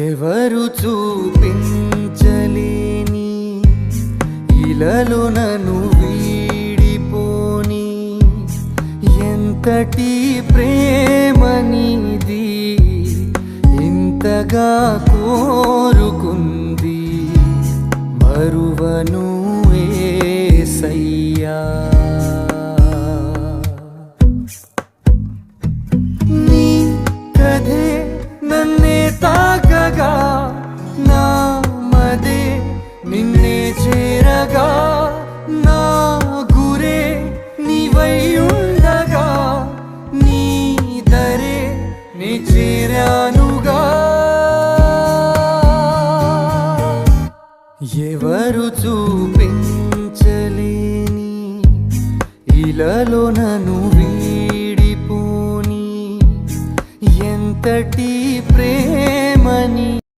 ఎవరు చూపించలేని ఇలలో నన్ను వీడిపోని. ఎంతటి ప్రేమనిది ఇంతగా కోరుకుంది. మరువను ఏ ఉండగా నా గురే నీవై ఉండగా నీ దరే నీ చేరానుగా. ఎవరు చూపించలేని ఇలాలో నన్ను వీడిపోని. ఎంతటి